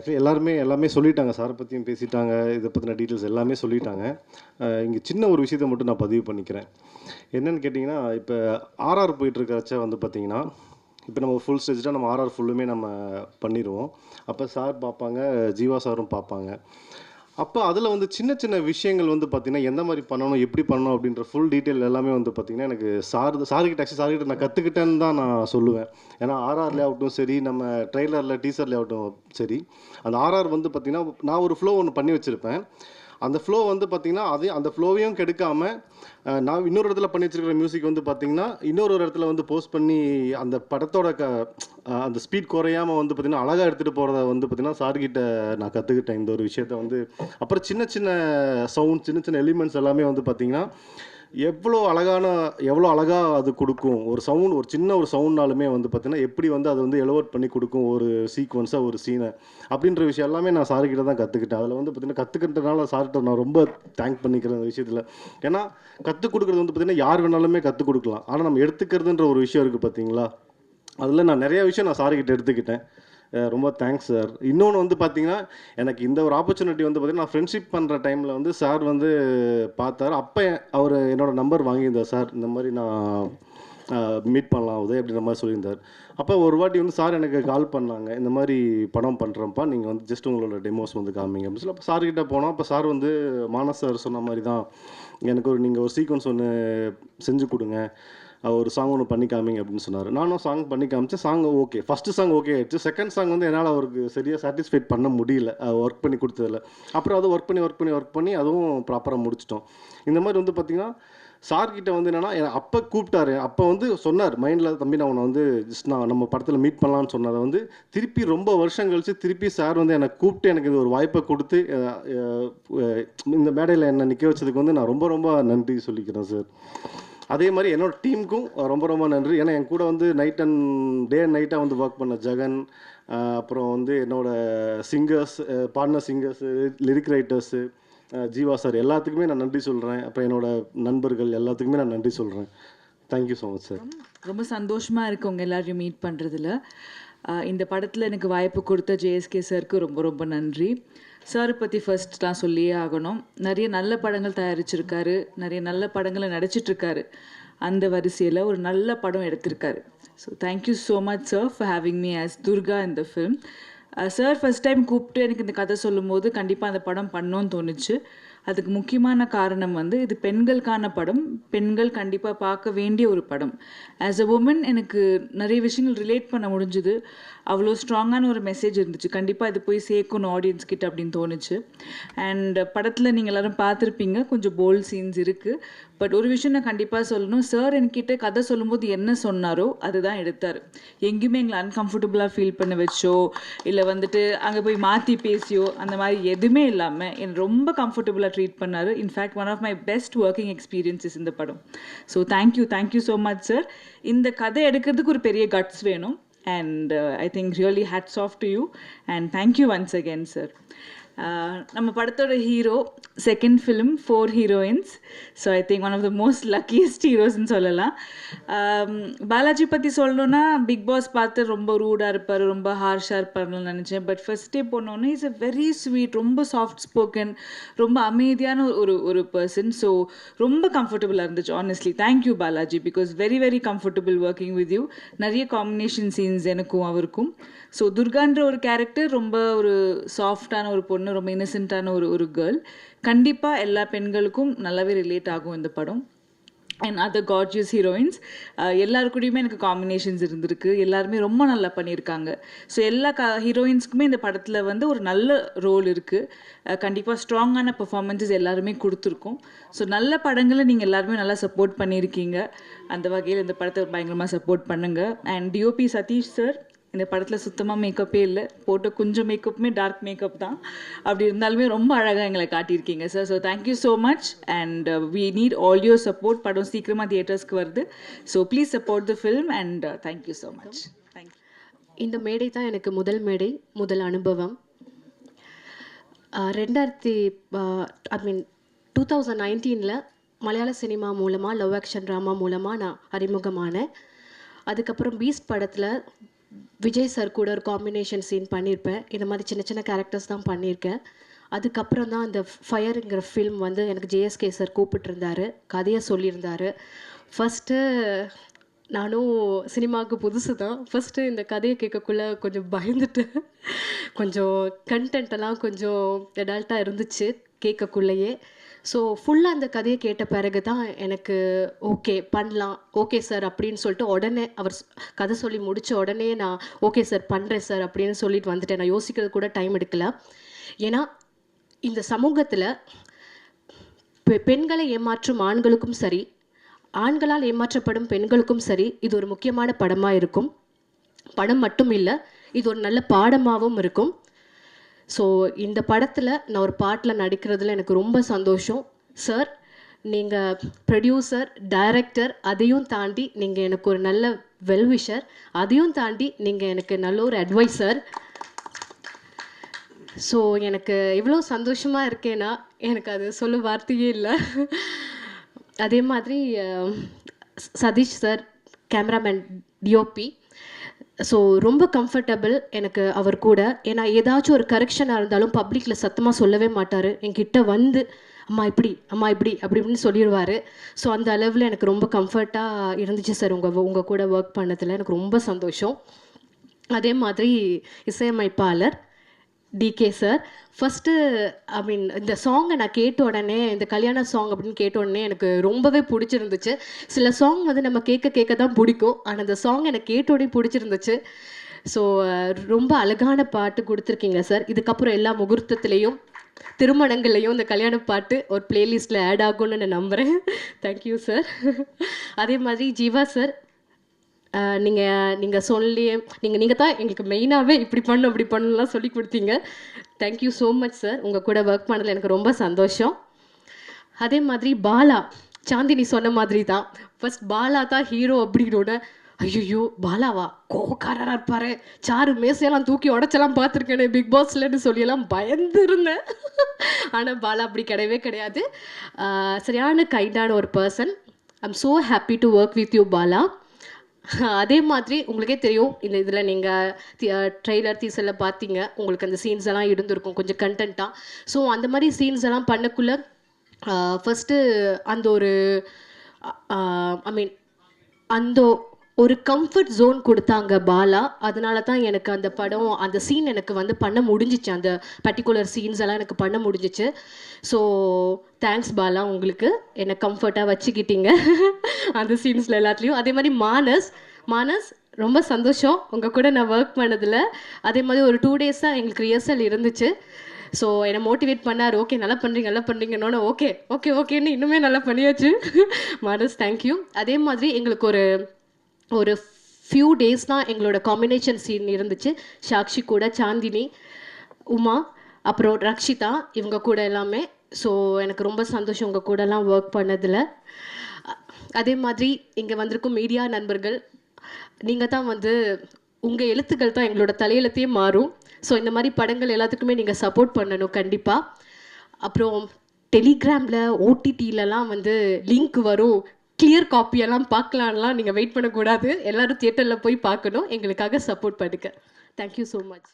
Actually எல்லாருமே எல்லாமே சொல்லிட்டாங்க. சாரை பற்றியும் பேசிட்டாங்க. இதை பற்றின டீட்டெயில்ஸ் எல்லாமே சொல்லிட்டாங்க. இங்கே சின்ன ஒரு விஷயத்தை மட்டும் நான் பதிவு பண்ணிக்கிறேன். என்னென்னு கேட்டிங்கன்னா இப்போ ஆர்ஆர் போயிட்டுருக்கிறச்ச வந்து பார்த்தீங்கன்னா இப்போ நம்ம ஃபுல் ஸ்டேஜாக நம்ம ஆர்ஆர் ஃபுல்லுமே நம்ம பண்ணிடுவோம் அப்போ சார் பார்ப்பாங்க ஜீவா சாரும் பார்ப்பாங்க. அப்போ அதில் வந்து சின்ன சின்ன விஷயங்கள் வந்து பார்த்தீங்கன்னா எந்த மாதிரி பண்ணணும் எப்படி பண்ணணும் அப்படின்ற ஃபுல் டீட்டெயில் எல்லாமே வந்து பார்த்தீங்கன்னா எனக்கு சார் சார்கிட்ட ஆக்சுவலி சார்கிட்ட நான் கற்றுக்கிட்டேன்னு தான் நான் சொல்லுவேன். ஏன்னா ஆர்ஆர்லே ஆகட்டும் சரி நம்ம ட்ரெய்லரில் டீசர்லேயே ஆகட்டும் சரி அந்த ஆர்ஆர் வந்து பார்த்தீங்கன்னா நான் ஒரு ஃப்ளோ ஒன்று பண்ணி வச்சுருப்பேன். அந்த ஃப்ளோ வந்து பார்த்திங்கன்னா அதே அந்த ஃப்ளோவையும் கெடுக்காம நான் இன்னொரு இடத்துல பண்ணி வச்சிருக்கிற மியூசிக் வந்து பார்த்திங்கன்னா இன்னொரு ஒரு இடத்துல வந்து போஸ்ட் பண்ணி அந்த படத்தோட க அந்த ஸ்பீட் குறையாம வந்து பார்த்தீங்கன்னா அழகாக எடுத்துகிட்டு போகிறத வந்து பார்த்தீங்கன்னா சார்கிட்ட நான் கற்றுக்கிட்டேன் இந்த ஒரு விஷயத்த வந்து. அப்புறம் சின்ன சின்ன சவுண்ட் சின்ன சின்ன எலிமெண்ட்ஸ் எல்லாமே வந்து பார்த்திங்கன்னா எவ்வளோ அழகான எவ்வளோ அழகாக அது கொடுக்கும். ஒரு சவுண்ட் ஒரு சின்ன ஒரு சவுண்ட்னாலுமே வந்து பார்த்தீங்கன்னா எப்படி வந்து அதை வந்து எலவர்ட் பண்ணி கொடுக்கும் ஒரு சீக்வன்ஸாக ஒரு சீனை அப்படின்ற விஷயம் எல்லாமே நான் சார்கிட்ட தான் கற்றுக்கிட்டேன் அதில் வந்து பார்த்தீங்கன்னா கற்றுக்கிட்டனால சார்கிட்ட நான் ரொம்ப தேங்க் பண்ணிக்கிறேன் அந்த விஷயத்தில். ஏன்னா கற்றுக் கொடுக்குறது வந்து பார்த்தீங்கன்னா யார் வேணாலுமே கற்றுக் கொடுக்கலாம். ஆனால் நம்ம எடுத்துக்கிறதுன்ற ஒரு விஷயம் இருக்குது பார்த்தீங்களா அதில் நான் நிறைய விஷயம் நான் சார்கிட்ட எடுத்துக்கிட்டேன். ரொம்ப தேங்க்ஸ் சார் இன்னொன்று வந்து பார்த்தீங்கன்னா எனக்கு இந்த ஒரு ஆப்பர்ச்சுனிட்டி வந்து பார்த்தீங்கன்னா நான் ஃப்ரெண்ட்ஷிப் பண்ணுற டைமில் வந்து சார் வந்து பார்த்தார் அப்போ அவர் என்னோடய நம்பர் வாங்கியிருந்தார் சார் இந்த மாதிரி நான் மீட் பண்ணலாம் உதய் அப்படின்ற மாதிரி சொல்லியிருந்தார். அப்போ ஒரு வாட்டி வந்து சார் எனக்கு கால் பண்ணாங்க. இந்த மாதிரி படம் பண்ணுறப்பா நீங்கள் வந்து ஜஸ்ட் உங்களோட டெமோஸ் வந்து காமிங்க அப்படின்னு சொல்லி. அப்போ சார்கிட்ட போனோம். அப்போ சார் வந்து மானஸ் சார் சொன்ன மாதிரி தான் எனக்கு ஒரு நீங்கள் ஒரு சீக்வன்ஸ் ஒன்று செஞ்சு கொடுங்க. ஒரு சாங் ஒன்று பண்ணி காமிங்க அப்படின்னு சொன்னார். நானும் சாங் பண்ணி காமிச்சேன். Song okay first song okay ஆயிடுச்சு. செகண்ட் சாங் வந்து என்னால் அவருக்கு சரியாக சாட்டிஸ்ஃபைட் பண்ண முடியல. ஒர்க் பண்ணி கொடுத்ததில்ல அப்புறம் அதை ஒர்க் பண்ணி ஒர்க் பண்ணி ஒர்க் பண்ணி அதுவும் ப்ராப்பராக முடிச்சிட்டோம். இந்த மாதிரி வந்து பார்த்திங்கன்னா சார்கிட்ட வந்து என்னென்னா அப்போ கூப்பிட்டாரு. அப்போ வந்து சொன்னார். மைண்டில் தம்பி நான் உன்னை வந்து ஜஸ்ட் நான் நம்ம படத்தில் மீட் பண்ணலான்னு சொன்னதை வந்து திருப்பி ரொம்ப வருஷம் கழிச்சு திருப்பி சார் வந்து என்னை கூப்பிட்டு எனக்கு இது ஒரு வாய்ப்பை கொடுத்து இந்த மேடையில் என்னை நிற்க வச்சதுக்கு வந்து நான் ரொம்ப ரொம்ப நன்றி சொல்லிக்கிறேன் சார் அதே மாதிரி என்னோட டீமுக்கும் ரொம்ப ரொம்ப நன்றி. ஏன்னா என் கூட வந்து நைட் அண்ட் டே அண்ட் நைட்டாக வந்து ஒர்க் பண்ண ஜெகன் அப்புறம் வந்து என்னோட சிங்கர்ஸ் பாடின singers lyric writers Jeeva sir எல்லாத்துக்குமே நான் நன்றி சொல்கிறேன் அப்புறம் என்னோட நண்பர்கள் எல்லாத்துக்குமே நான் நன்றி சொல்கிறேன் தேங்க்யூ ஸோ மச் சார் ரொம்ப சந்தோஷமாக இருக்குது உங்கள் எல்லோரையும் மீட் பண்ணுறதுல இந்த படத்தில் எனக்கு வாய்ப்பு கொடுத்த ஜேஎஸ்கே சாருக்கு ரொம்ப ரொம்ப நன்றி. சார் பற்றி ஃபர்ஸ்ட் நான் சொல்லியே ஆகணும். நிறைய நல்ல படங்கள் தயாரிச்சிருக்காரு. நிறைய நல்ல படங்களை நடிச்சிட்ருக்காரு. அந்த வரிசையில் ஒரு நல்ல படம் எடுத்திருக்காரு. So thank you so much sir for having me as Durga இந்த ஃபிலிம் சார் ஃபர்ஸ்ட் டைம் கூப்பிட்டு எனக்கு இந்த கதை சொல்லும்போது கண்டிப்பாக அந்த படம் பண்ணோன்னு தோணுச்சு. அதுக்கு முக்கியமான காரணம் வந்து இது பெண்களுக்கான படம் பெண்கள் கண்டிப்பாக பார்க்க வேண்டிய ஒரு படம். ஆஸ் அ உமன் எனக்கு நிறைய விஷயங்கள் ரிலேட் பண்ண முடிஞ்சுது. அவ்வளோ ஸ்ட்ராங்கான ஒரு மெசேஜ் இருந்துச்சு. கண்டிப்பாக இது போய் சேர்க்கணும் ஆடியன்ஸ் கிட்ட அப்படின்னு தோணுச்சு. அண்ட் படத்தில் நீங்கள் எல்லாரும் பார்த்துருப்பீங்க. கொஞ்சம் போல்ட் சீன்ஸ் இருக்குது பட் ஒரு விஷயம் நான் கண்டிப்பாக சொல்லணும். சார் என்கிட்ட கதை சொல்லும்போது என்ன சொன்னாரோ அதுதான் எடுத்தார். எங்கேயுமே எங்களை அன்கம்ஃபர்டபுளாக ஃபீல் பண்ண வச்சோ இல்லை வந்துட்டு அங்கே போய் மாற்றி பேசியோ அந்த மாதிரி எதுவுமே இல்லாமல் என்னை ரொம்ப கம்ஃபர்டபுளாக ட்ரீட் பண்ணார். In fact one of my best working experiences இந்த படம். So thank you thank you so much sir இந்த கதை எடுக்கிறதுக்கு ஒரு பெரிய கட்ஸ் வேணும். And I think really hats off to you and thank you once again sir Uh, நம்ம படத்தோட hero second film four heroines so I think one of the most luckiest ஹீரோஸ்னு சொல்லலாம். Um, Balaji பற்றி சொல்லணுன்னா பிக் பாஸ் பார்த்து ரொம்ப ரூடாக இருப்பார் ரொம்ப ஹார்ஷாக இருப்பார்னு நினச்சேன். பட் ஃபஸ்ட்டே போனோன்னே இஸ் அ வெரி ஸ்வீட் ரொம்ப சாஃப்ட் ஸ்போக்கன் ரொம்ப அமைதியான ஒரு ஒரு பர்சன் ஸோ ரொம்ப கம்ஃபர்டபுளாக இருந்துச்சு honestly thank you Balaji because very very comfortable working with you நிறைய காம்பினேஷன் சீன்ஸ் எனக்கும் அவருக்கும். ஸோ துர்கான்ற ஒரு கேரக்டர் ரொம்ப ஒரு சாஃப்டான ஒரு பொண்ணு ரொம்ப இன்னசென்ட்டான ஒரு ஒரு கேர்ள் கண்டிப்பாக எல்லா பெண்களுக்கும் நல்லாவே ரிலேட் ஆகும் இந்த படம். அண்ட் அதர் கார்ஜியஸ் ஹீரோயின்ஸ் எல்லாருக்கூடயுமே எனக்கு காம்பினேஷன்ஸ் இருந்திருக்கு. எல்லாருமே ரொம்ப நல்லா பண்ணியிருக்காங்க. ஸோ எல்லா க ஹீரோயின்ஸ்க்குமே இந்த படத்தில் வந்து ஒரு நல்ல ரோல் இருக்குது கண்டிப்பாக ஸ்ட்ராங்கான பெர்ஃபார்மன்ஸஸ் எல்லாருமே கொடுத்துருக்கோம். ஸோ நல்ல படங்களை நீங்கள் எல்லாருமே நல்லா சப்போர்ட் பண்ணியிருக்கீங்க. அந்த வகையில் இந்த படத்தை பயங்கரமாக சப்போர்ட் பண்ணுங்கள் அண்ட் டிஓபி சதீஷ் சார் இந்த படத்தில் சுத்தமாக மேக்கப்பே இல்லை. போட்ட கொஞ்சம் மேக்கப்புமே டார்க் மேக்கப் தான். அப்படி இருந்தாலுமே ரொம்ப அழகாக எங்களை காட்டியிருக்கீங்க sir so thank you so much and we need all your support படம் சீக்கிரமாக தியேட்டர்ஸ்க்கு வருது. So please support the film and thank you so much thank you இந்த மேடை தான் எனக்கு முதல் மேடை முதல் அனுபவம். ரெண்டாயிரத்தி ஐ மீன் டூ தௌசண்ட் நைன்டீனில் மலையாள சினிமா மூலமாக லவ் ஆக்ஷன் ட்ராமா மூலமாக நான் அறிமுகமானேன். அதுக்கப்புறம் பீஸ்ட் படத்தில் விஜய் சார் கூட ஒரு காம்பினேஷன் சீன் பண்ணியிருப்பேன் இந்த மாதிரி சின்ன சின்ன கேரக்டர்ஸ் தான் பண்ணியிருக்கேன் அதுக்கப்புறம் தான் அந்த ஃபயருங்கிற ஃபில்ம் வந்து எனக்கு ஜேஎஸ்கே சார் கூப்பிட்டுருந்தாரு. கதையை சொல்லியிருந்தாரு. ஃபஸ்ட்டு நானும் சினிமாவுக்கு புதுசு தான். ஃபஸ்ட்டு இந்த கதையை கேட்கக்குள்ளே கொஞ்சம் பயந்துட்டேன் கொஞ்சம் கண்டென்ட்டெல்லாம் கொஞ்சம் அடல்ட்டாக இருந்துச்சு கேட்கக்குள்ளேயே. ஸோ ஃபுல்லாக அந்த கதையை கேட்ட பிறகு தான் எனக்கு ஓகே பண்ணலாம். ஓகே சார் அப்படின்னு சொல்லிட்டு உடனே அவர் கதை சொல்லி முடித்த உடனே நான் ஓகே சார் பண்ணுறேன் சார் அப்படின்னு சொல்லிட்டு வந்துட்டேன். நான் யோசிக்கிறது கூட டைம் எடுக்கல. ஏன்னா இந்த சமூகத்தில் பெ- பெண்களை ஏமாற்றும் ஆண்களுக்கும் சரி ஆண்களால் ஏமாற்றப்படும் பெண்களுக்கும் சரி இது ஒரு முக்கியமான படமாக இருக்கும். படம் மட்டும் இல்லை இது ஒரு நல்ல பாடமாகவும் இருக்கும். ஸோ இந்த படத்தில் நான் ஒரு பாட்டில் நடிக்கிறதுல எனக்கு ரொம்ப சந்தோஷம். சார் நீங்கள் ப்ரொடியூசர் டைரக்டர் அதையும் தாண்டி நீங்கள் எனக்கு ஒரு நல்ல வெல்விஷர் அதையும் தாண்டி நீங்கள் எனக்கு நல்ல ஒரு அட்வைசர் ஸோ எனக்கு எவ்வளோ சந்தோஷமாக இருக்கேன்னா எனக்கு அது சொல்ல வார்த்தையே இல்லை. அதே மாதிரி Satish sir cameraman DOP so ரொம்ப கம்ஃபர்டபுள் எனக்கு அவர் கூட. ஏன்னா ஏதாச்சும் ஒரு கரெக்ஷனாக இருந்தாலும் பப்ளிக்கில் சத்தமாக சொல்லவே மாட்டார். என்கிட்ட வந்து அம்மா இப்படி அம்மா இப்படி அப்படி இப்படின்னு சொல்லிடுவார். ஸோ அந்த அளவில் எனக்கு ரொம்ப கம்ஃபர்ட்டாக இருந்துச்சு சார் உங்கள் உங்கள் கூட ஒர்க் பண்ணதில். எனக்கு ரொம்ப சந்தோஷம். அதே மாதிரி இசையமைப்பாளர். DK sir first I mean இந்த சாங்கை நான் கேட்ட உடனே இந்த கல்யாண சாங் அப்படின்னு கேட்ட உடனே எனக்கு ரொம்பவே பிடிச்சிருந்துச்சு. சில சாங் வந்து நம்ம கேட்க கேட்க தான் பிடிக்கும். ஆனால் அந்த சாங் எனக்கு கேட்ட உடனே பிடிச்சிருந்துச்சு. ஸோ ரொம்ப அழகான பாட்டு கொடுத்துருக்கீங்க சார் இதுக்கப்புறம் எல்லா முகூர்த்தத்துலேயும் திருமணங்கள்லையும் இந்த கல்யாண பாட்டு ஒரு பிளேலிஸ்ட்டில் ஆட் ஆகும்னு நான் நம்புகிறேன் தேங்க்யூ சார் அதே மாதிரி ஜீவா சார் நீங்கள் நீங்கள் சொல்லி நீங்கள் நீங்கள் தான் எங்களுக்கு மெயினாகவே இப்படி பண்ணு அப்படி பண்ணலாம் சொல்லி கொடுத்தீங்க. தேங்க்யூ ஸோ மச் சார் உங்கள் கூட ஒர்க் பண்ணதில் எனக்கு ரொம்ப சந்தோஷம். அதே மாதிரி பாலா சாந்தினி சொன்ன மாதிரி தான். ஃபஸ்ட் பாலா தான் ஹீரோ அப்படின்னோட ஐயோ பாலாவா? கோவக்காரராக இருப்பார். சாரு மேசையெல்லாம் தூக்கி உடச்செல்லாம் பார்த்துருக்கேனே பிக் பாஸ்லன்னு சொல்லியெல்லாம் பயந்து இருந்தேன் ஆனால் பாலா அப்படி கிடையவே கிடையாது. சரியான கைண்டான ஒரு person I'm so happy to work with you Bala. அதே மாதிரி உங்களுக்கே தெரியும் இந்த இதில் நீங்கள் ட்ரெய்லர் தீசலில் பார்த்தீங்க உங்களுக்கு அந்த சீன்ஸ் எல்லாம் இருந்திருக்கும் கொஞ்சம் கண்டென்ட்டாக ஸோ அந்த மாதிரி சீன்ஸ் எல்லாம் பண்ணக்குள்ள ஃபஸ்ட்டு அந்த ஒரு ஐ மீன் அந்த ஒரு கம்ஃபர்ட் ஜோன் கொடுத்தாங்க பாலா. அதனால தான் எனக்கு அந்த படம் அந்த சீன் எனக்கு வந்து பண்ண முடிஞ்சிச்சு. அந்த பர்டிகுலர் சீன்ஸ் எல்லாம் எனக்கு பண்ண முடிஞ்சிச்சு. ஸோ தேங்க்ஸ் பாலா உங்களுக்கு. என்னை கம்ஃபர்ட்டாக வச்சுக்கிட்டீங்க. அந்த சீன்ஸில் எல்லாத்துலேயும். அதே மாதிரி மானஸ் மானஸ் ரொம்ப சந்தோஷம். உங்கள் கூட நான் ஒர்க் பண்ணதில். அதே மாதிரி ஒரு டூ டேஸாக எங்களுக்கு ரிஹர்சல் இருந்துச்சு. ஸோ என்னை மோட்டிவேட் பண்ணார். ஓகே நல்லா பண்ணுறீங்க நல்லா பண்ணுறீங்கன்னொன்னே ஓகே ஓகே ஓகேன்னு இன்னுமே நல்லா பண்ணியாச்சு. மானஸ் தேங்க்யூ அதே மாதிரி எங்களுக்கு ஒரு ஒரு ஃபியூ டேஸ் தான் எங்களோட காம்பினேஷன் சீன் இருந்துச்சு. சாக்ஷி கூட சாந்தினி உமா அப்புறம் ரக்ஷிதா இவங்க கூட எல்லாமே. ஸோ எனக்கு ரொம்ப சந்தோஷம் உங்கள் கூடலாம் ஒர்க் பண்ணதில். அதே மாதிரி இங்கே வந்திருக்கும் மீடியா நண்பர்கள் நீங்கள் தான் வந்து உங்கள் எழுத்துக்கள் தான் எங்களோட தலையெழுத்தையே மாறும். ஸோ இந்த மாதிரி படங்கள் எல்லாத்துக்குமே நீங்கள் சப்போர்ட் பண்ணணும் கண்டிப்பாக அப்புறம் டெலிகிராமில் ஓடிடியிலலாம் வந்து லிங்க் வரும். கிளியர் காப்பியெல்லாம் பார்க்கலான்லாம் நீங்கள் வெயிட் பண்ணக்கூடாது. எல்லாரும் தியேட்டரில் போய் பார்க்கணும். எங்களுக்காக சப்போர்ட் பண்ணுங்க. Thank you so much